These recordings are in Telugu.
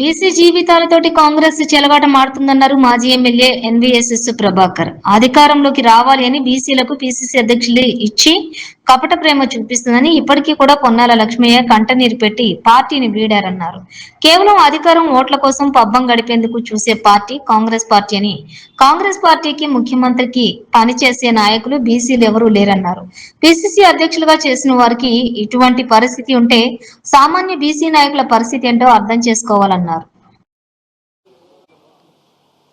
బీసీ జీవితాలతోటి కాంగ్రెస్ చెలగాట మారుతుందన్నారు మాజీ ఎమ్మెల్యే ఎన్వీఎస్ఎస్ ప్రభాకర్. అధికారంలోకి రావాలి అని బీసీలకు పీసీసీ అధ్యక్షులు ఇచ్చి కపట ప్రేమ చూపిస్తుందని ఇప్పటికీ కూడా పొన్నాల లక్ష్మయ్య కంటనీరు పెట్టి పార్టీని వీడారన్నారు. కేవలం అధికారం ఓట్ల కోసం పబ్బం గడిపేందుకు చూసే పార్టీ కాంగ్రెస్ పార్టీ అని. కాంగ్రెస్ పార్టీకి ముఖ్యమంత్రికి పనిచేసే నాయకులు బీసీలు ఎవరూ లేరన్నారు. పిసిసి అధ్యక్షులుగా చేసిన వారికి ఇటువంటి పరిస్థితి ఉంటే సామాన్య బీసీ నాయకుల పరిస్థితి ఏంటో అర్థం చేసుకోవాలన్నారు.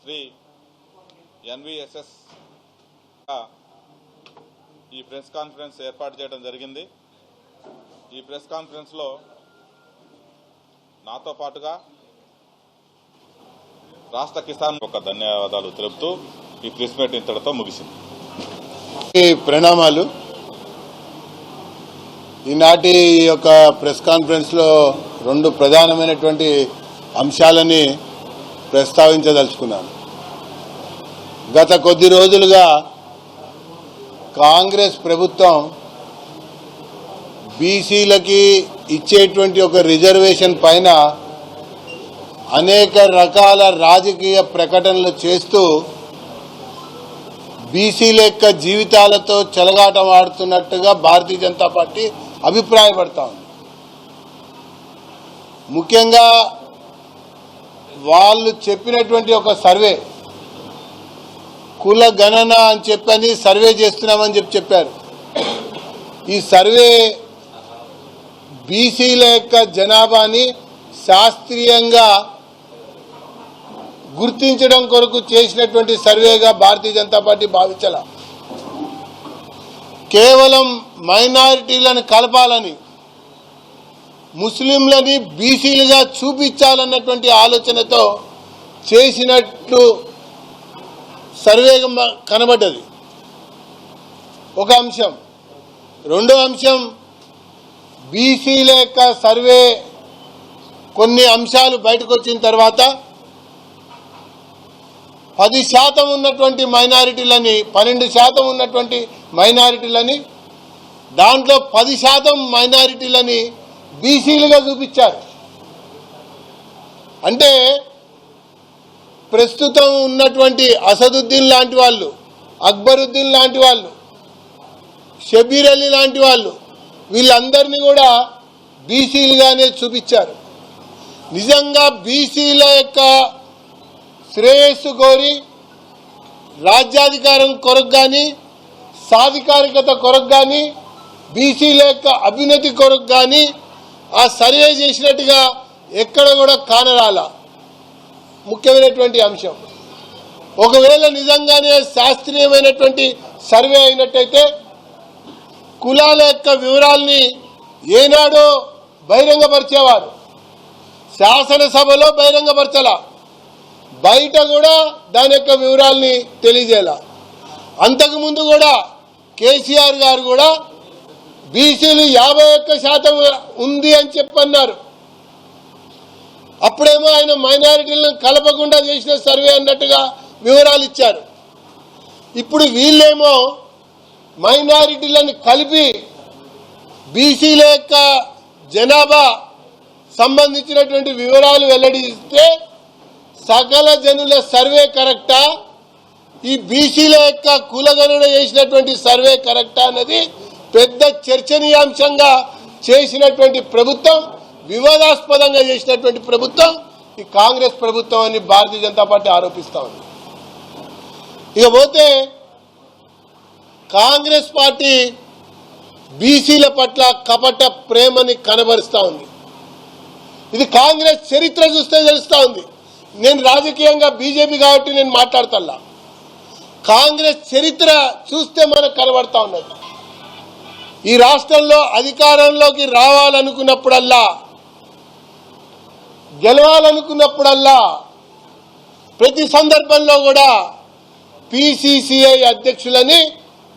శ్రీ ఎన్విఎస్ఎస్ ఈ ప్రెస్ కాన్ఫరెన్స్ ఏర్పాటు చేయడం జరిగింది. ఈ ప్రెస్ కాన్ఫరెన్స్లో నాతో పాటుగా రాష్ట్ర కిసాన్ ఒక ధన్యవాదాలు తెలుపుతూ ఈ ప్రెస్ మీట్ ఇంతటితో ముగిసింది. ఈ ప్రణామాలు. ఈనాటి ఈ యొక్క ప్రెస్ కాన్ఫరెన్స్లో రెండు ప్రధానమైనటువంటి అంశాలని ప్రస్తావించదలుచుకున్నాను. గత కొద్ది రోజులుగా కాంగ్రెస్ ప్రభుత్వం బీసీలకి ఇచ్చేటువంటి ఒక రిజర్వేషన్ పైన అనేక రకాల రాజకీయ ప్రకటనలు చేస్తూ బీసీల యొక్క జీవితాలతో చెలగాటం ఆడుతున్నట్టుగా భారతీయ జనతా పార్టీ అభిప్రాయపడతా ఉంది. ముఖ్యంగా వాళ్ళు చెప్పినటువంటి ఒక సర్వే కుల గణన అని చెప్పని సర్వే చేస్తున్నామని చెప్పి చెప్పారు. ఈ సర్వే బీసీల యొక్క జనాభాని శాస్త్రీయంగా గుర్తించడం కొరకు చేసినటువంటి సర్వేగా భారతీయ జనతా పార్టీ భావించాల. కేవలం మైనారిటీలను కలపాలని ముస్లింలని బీసీలుగా చూపించాలన్నటువంటి ఆలోచనతో చేసినట్లు సర్వేగా కనబడ్డది. ఒక అంశం. రెండో అంశం బీసీల యొక్క సర్వే కొన్ని అంశాలు బయటకు వచ్చిన తర్వాత పది శాతం ఉన్నటువంటి మైనారిటీలని పన్నెండు శాతం ఉన్నటువంటి మైనారిటీలని దాంట్లో పది శాతం మైనారిటీలని బీసీలుగా చూపించారు. అంటే ప్రస్తుతం ఉన్నటువంటి అసదుద్దీన్ లాంటి వాళ్ళు అక్బరుద్దీన్ లాంటి వాళ్ళు షబీర్ అలీ లాంటి వాళ్ళు వీళ్ళందరినీ కూడా బీసీలుగానే చూపించారు. నిజంగా బీసీల యొక్క శ్రేయస్సు కోరి రాజ్యాధికారం కొరకు కానీ సాధికారికత కొరకు కానీ బీసీల యొక్క అభ్యున్నతి కొరకు కానీ ఆ సర్వే చేసినట్టుగా ఎక్కడ కూడా కానరాలా. ముఖ్యమైనటువంటి అంశం. ఒకవేళ నిజంగానే శాస్త్రీయమైనటువంటి సర్వే అయినట్టయితే కులాల యొక్క వివరాల్ని ఏనాడో బహిరంగపరిచేవారు. శాసనసభలో బహిరంగపరచాల. బయట కూడా దాని యొక్క వివరాల్ని తెలియజేయాల అంతకుముందు కూడా కేసీఆర్ గారు కూడా బీసీలు యాభై ఒక్క శాతం ఉంది అని చెప్పన్నారు. అప్పుడేమో ఆయన మైనారిటీలను కలపకుండా చేసిన సర్వే అన్నట్టుగా వివరాలు ఇచ్చారు. ఇప్పుడు వీళ్ళేమో మైనారిటీలను కలిపి బీసీల యొక్క జనాభా సంబంధించినటువంటి వివరాలు వెల్లడిస్తే సకల జనుల సర్వే కరెక్టా? ఈ బీసీల యొక్క కులగణన చేసినటువంటి సర్వే కరెక్టా అన్నది పెద్ద చర్చనీయాంశంగా చేసినటువంటి ప్రభుత్వం వివాదాస్పదంగా చేసినటువంటి ప్రభుత్వం ఈ కాంగ్రెస్ ప్రభుత్వం అని భారతీయ జనతా పార్టీ ఆరోపిస్తా ఉంది. ఇకపోతే కాంగ్రెస్ పార్టీ బీసీల పట్ల కపట ప్రేమని కనబరుస్తూ ఉంది. ఇది కాంగ్రెస్ చరిత్ర చూస్తే తెలుస్తూ ఉంది. నేను రాజకీయంగా బీజేపీ కాబట్టి నేను మాట్లాడతల్లా. కాంగ్రెస్ చరిత్ర చూస్తే మనకు కనబడతా ఉన్నది. ఈ రాష్ట్రంలో అధికారంలోకి రావాలనుకున్నప్పుడల్లా గెలవాలనుకున్నప్పుడల్లా ప్రతి సందర్భంలో కూడా పిసిసిఐ అధ్యక్షులని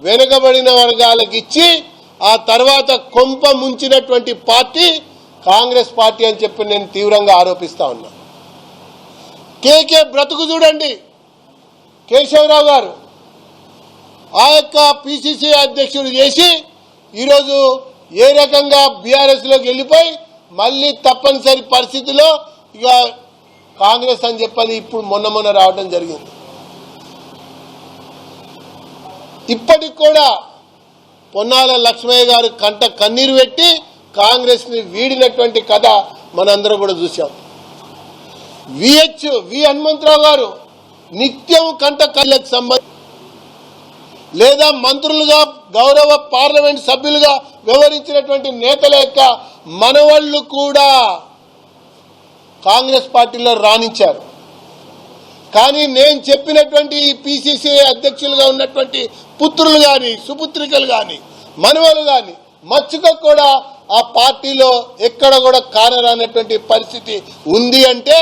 వెనుకబడిన వర్గాలకు ఇచ్చి ఆ తర్వాత కొంప ముంచినటువంటి పార్టీ కాంగ్రెస్ పార్టీ అని చెప్పి నేను తీవ్రంగా ఆరోపిస్తా ఉన్నా. కేకే బ్రతుకు చూడండి. కేశవరావు గారు ఆ యొక్క పిసిసి అధ్యక్షుడు చేసి ఈరోజు ఏ రకంగా బీఆర్ఎస్లోకి వెళ్ళిపోయి మళ్ళీ తప్పనిసరి పరిస్థితిలో ఇక కాంగ్రెస్ అని చెప్పని ఇప్పుడు మొన్న మొన్న రావడం జరిగింది. ఇప్పటికి కూడా పొన్నాల లక్ష్మయ్య గారు కంట కన్నీరు పెట్టి కాంగ్రెస్ని వీడినటువంటి కథ మనందరం కూడా చూసాం విహెచ్ వి హనుమంతరావు గారు నిత్యం కంట కళ్ళకు సంబంధించి లేదా మంత్రులుగా గౌరవ పార్లమెంట్ సభ్యులుగా వ్యవహరించినటువంటి నేతల యొక్క మనవళ్ళు కూడా కాంగ్రెస్ పార్టీలో రాణించారు. కానీ నేను చెప్పినటువంటి ఈ పిసిసి అధ్యక్షులుగా ఉన్నటువంటి పుత్రులు కానీ సుపుత్రికలు కానీ మనవలు కానీ మచ్చుక కూడా ఆ పార్టీలో ఎక్కడ కూడా కానరానటువంటి పరిస్థితి ఉంది అంటే